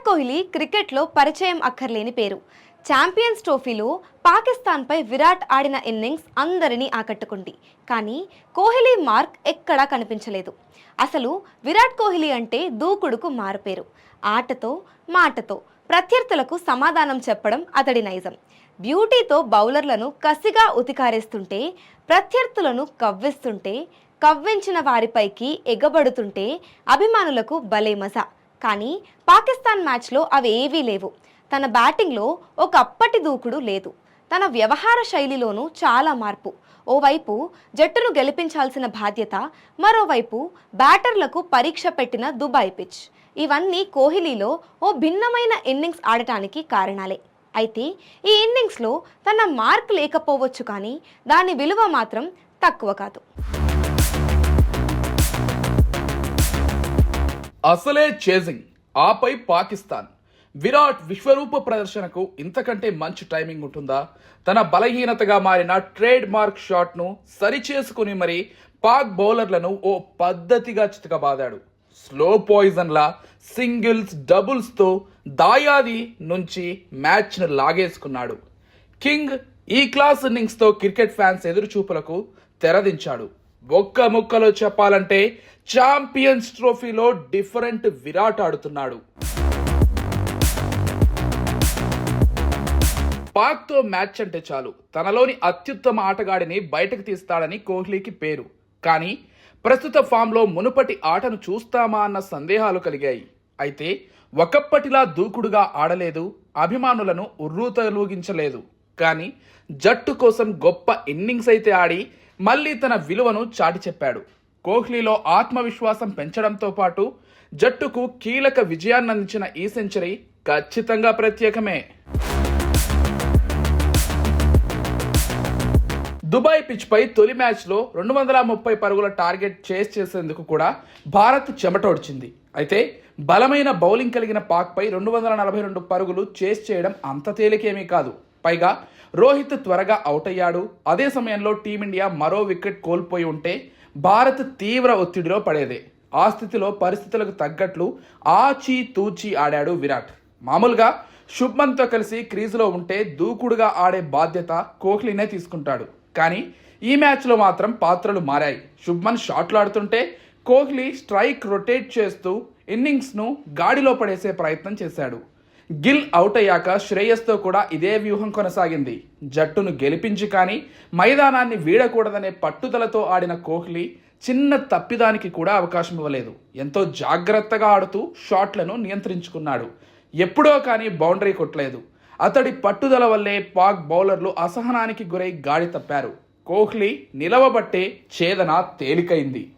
విరాట్ కోహ్లీ క్రికెట్లో పరిచయం అక్కర్లేని పేరు. ఛాంపియన్స్ ట్రోఫీలో పాకిస్తాన్పై విరాట్ ఆడిన ఇన్నింగ్స్ అందరినీ ఆకట్టుకుంది. కానీ కోహ్లీ మార్క్ ఎక్కడా కనిపించలేదు. అసలు విరాట్ కోహ్లీ అంటే దూకుడుకు మారుపేరు. ఆటతో మాటతో ప్రత్యర్థులకు సమాధానం చెప్పడం అతడి నైజం. బ్యూటీతో బౌలర్లను కసిగా ఉతికారేస్తుంటే ప్రత్యర్థులను కవ్విస్తుంటే కవ్వించిన వారిపైకి ఎగబడుతుంటే అభిమానులకు భలే మజా. కానీ పాకిస్తాన్ మ్యాచ్లో అవి ఏవీ లేవు. తన బ్యాటింగ్లో ఒక అప్పటి దూకుడు లేదు. తన వ్యవహార శైలిలోనూ చాలా మార్పు. ఓవైపు జట్టును గెలిపించాల్సిన బాధ్యత మరోవైపు బ్యాటర్లకు పరీక్ష పెట్టిన దుబాయ్ పిచ్. ఇవన్నీ కోహ్లీలో ఓ భిన్నమైన ఇన్నింగ్స్ ఆడటానికి కారణాలే. అయితే ఈ ఇన్నింగ్స్లో తన మార్క్ లేకపోవచ్చు కానీ దాని విలువ మాత్రం తక్కువ కాదు. అసలే చేజింగ్ ఆపై పాకిస్తాన్. విరాట్ విశ్వరూప ప్రదర్శనకు ఇంతకంటే మంచి టైమింగ్ ఉంటుందా? తన బలహీనతగా మారిన ట్రేడ్ మార్క్ షాట్ను సరిచేసుకుని మరి పాక్ బౌలర్లను ఓ పద్ధతిగా చితకబాదాడు. స్లో పాయిజన్లా సింగిల్స్ డబుల్స్తో దాయాది నుంచి మ్యాచ్ను లాగేసుకున్నాడు. కింగ్ ఈ క్లాస్ ఇన్నింగ్స్తో క్రికెట్ ఫ్యాన్స్ ఎదురుచూపులకు తెరదించాడు. ఒక్క ముక్కలో చెప్పాలంటే ఛాంపియన్స్ ట్రోఫీలో డిఫరెంట్ విరాట్ ఆడుతున్నాడు. పాక్తో మ్యాచ్ అంటే చాలు. తనలోని అత్యుత్తమ ఆటగాడిని బయటకు తీస్తాడని కోహ్లీకి పేరు. కానీ ప్రస్తుత ఫామ్లో మునుపటి ఆటను చూస్తామా అన్న సందేహాలు కలిగాయి. అయితే ఒకప్పటిలా దూకుడుగా ఆడలేదు అభిమానులను ఉర్రూతలూగించలేదు. కానీ జట్టు కోసం గొప్ప ఇన్నింగ్స్ అయితే ఆడి మళ్ళీ తన విలువను చాటి చెప్పాడు. కోహ్లీలో ఆత్మవిశ్వాసం పెంచడంతో పాటు జట్టుకు కీలక విజయాన్ని అందించిన ఈ సెంచరీ ఖచ్చితంగా ప్రత్యేకమే. దుబాయ్ పిచ్ పై తొలి మ్యాచ్లో రెండు వందల ముప్పై పరుగుల టార్గెట్ చేస్ చేసేందుకు కూడా భారత్ చెమటోడ్చింది అయితే బలమైన బౌలింగ్ కలిగిన పాక్పై రెండు వందల నలభై రెండు పరుగులు చేస్ చేయడం అంత తేలికేమీ కాదు. పైగా రోహిత్ త్వరగా అవుట్ అయ్యాడు. అదే సమయంలో టీమిండియా మరో వికెట్ కోల్పోయి ఉంటే భారత్ తీవ్ర ఒత్తిడిలో పడేదే. ఆ స్థితిలో పరిస్థితులకు తగ్గట్లు ఆచి తూచి ఆడాడు విరాట్. మామూలుగా శుభ్మన్తో కలిసి క్రీజులో ఉంటే దూకుడుగా ఆడే బాధ్యత కోహ్లీనే తీసుకుంటాడు. కానీ ఈ మ్యాచ్లో మాత్రం పాత్రలు మారాయి. శుభ్మన్ షాట్లు ఆడుతుంటే కోహ్లీ స్ట్రైక్ రొటేట్ చేస్తూ ఇన్నింగ్స్ను గాడిలో పడేసే ప్రయత్నం చేశాడు. గిల్ అవుట్ అయ్యాక శ్రేయస్తో కూడా ఇదే వ్యూహం కొనసాగింది. జట్టును గెలిపించి కానీ మైదానాన్ని వీడకూడదనే పట్టుదలతో ఆడిన కోహ్లీ చిన్న తప్పిదానికి కూడా అవకాశం ఇవ్వలేదు. ఎంతో జాగ్రత్తగా ఆడుతూ షాట్లను నియంత్రించుకున్నాడు. ఎప్పుడో కానీ బౌండరీ కొట్టలేదు. అతడి పట్టుదల వల్లే పాక్ బౌలర్లు అసహనానికి గురై గాడి తప్పారు. కోహ్లీ నిలవబట్టే ఛేదన తేలికైంది.